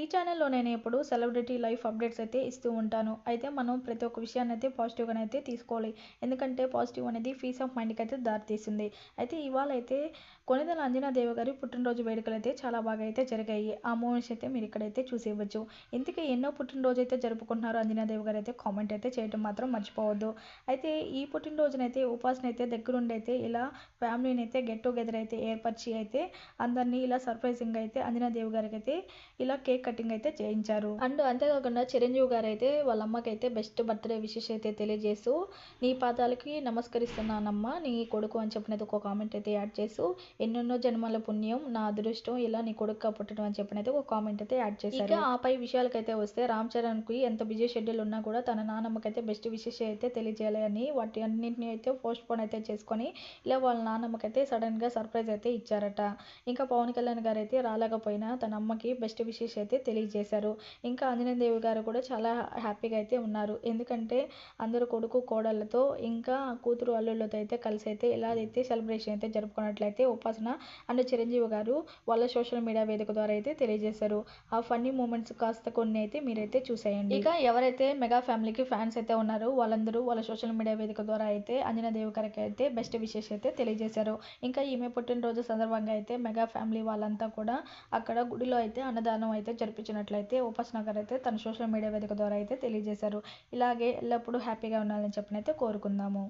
ఈ ఛానల్లో నేను ఎప్పుడు సెలబ్రిటీ లైఫ్ అప్డేట్స్ అయితే ఇస్తూ ఉంటాను. అయితే మనం ప్రతి ఒక్క విషయాన్ని అయితే పాజిటివ్గానే అయితే తీసుకోవాలి. ఎందుకంటే పాజిటివ్ అనేది పీస్ ఆఫ్ మైండ్కి అయితే దారితీస్తుంది అయితే ఇవాళ అయితే కొనిదల అంజనాదేవి గారి పుట్టినరోజు వేడుకలు అయితే చాలా బాగా అయితే జరిగాయి. ఆ మూమెంట్స్ అయితే మీరు ఇక్కడైతే చూసేయవచ్చు. ఇంతకీ ఎన్నో పుట్టినరోజు అయితే జరుపుకుంటున్నారు అంజనాదేవి గారు అయితే కామెంట్ అయితే చేయడం మాత్రం మర్చిపోవద్దు. అయితే ఈ పుట్టినరోజునైతే ఉపాసన అయితే దగ్గరుండి అయితే ఇలా ఫ్యామిలీని అయితే గెట్ టుగెదర్ అయితే ఏర్పరిచి అయితే అందరినీ ఇలా సర్ప్రైజింగ్ అయితే అంజనాదేవి గారికి అయితే ఇలా కేక్ కటింగ్ అయితే చేయించారు. అండ్ అంతేకాకుండా చిరంజీవి గారు అయితే వాళ్ళ అమ్మకి అయితే బెస్ట్ బర్త్డే విషెస్ అయితే తెలియజేస్తూ నీ పాదాలకి నమస్కరిస్తున్నానమ్మా నీ కొడుకు అని చెప్పినది ఒక కామెంట్ అయితే యాడ్ చేస్తూ ఎన్నెన్నో జన్మల పుణ్యం నా అదృష్టం ఇలా నీ కొడుకు పుట్టడం అని చెప్పినది ఒక కామెంట్ అయితే యాడ్ చేశారు. ఇక ఆపై విషయాలకైతే వస్తే రామ్ చరణ్కి ఎంత బిజీ షెడ్యూల్ ఉన్నా కూడా తన నాన్నమ్మకైతే బెస్ట్ విషెస్ అయితే తెలియజేయాలి అని వాటి అన్నింటినీ అయితే పోస్ట్ పోన్ అయితే చేసుకొని ఇలా వాళ్ళ నాన్నమ్మకైతే సడన్గా సర్ప్రైజ్ అయితే ఇచ్చారట. ఇంకా పవన్ కళ్యాణ్ గారు అయితే రాలేకపోయినా తన అమ్మకి బెస్ట్ విషెస్ అయితే తెలియజేశారు. ఇంకా ఆంజనేయదేవి గారు కూడా చాలా హ్యాపీగా అయితే ఉన్నారు. ఎందుకంటే అందరూ కొడుకు కోడళ్ళతో ఇంకా కూతురు అల్లుళ్ళతో అయితే కలిసి అయితే ఎలా అయితే సెలబ్రేషన్ అయితే జరుపుకున్నట్లయితే ఉపాసన అండ్ చిరంజీవి గారు వాళ్ళ సోషల్ మీడియా వేదిక ద్వారా అయితే తెలియజేశారు. ఆ ఫన్నీ మూమెంట్స్ కాస్త కొన్ని అయితే మీరైతే చూసేయండి. ఇక ఎవరైతే మెగా ఫ్యామిలీకి ఫ్యాన్స్ అయితే ఉన్నారో వాళ్ళందరూ వాళ్ళ సోషల్ మీడియా వేదిక ద్వారా అయితే అంజనాదేవి గారికి అయితే బెస్ట్ విషెస్ అయితే తెలియజేశారు. ఇంకా ఈమె పుట్టినరోజు సందర్భంగా అయితే మెగా ఫ్యామిలీ వాళ్ళంతా కూడా అక్కడ గుడిలో అయితే అన్నదానం అయితే జరిపించినట్లయితే ఉపాసన గారు అయితే తన సోషల్ మీడియా వేదిక ద్వారా అయితే తెలియజేశారు. ఇలాగే ఎల్లప్పుడూ హ్యాపీగా ఉండాలని చెప్పినైతే కోరుకుందాము.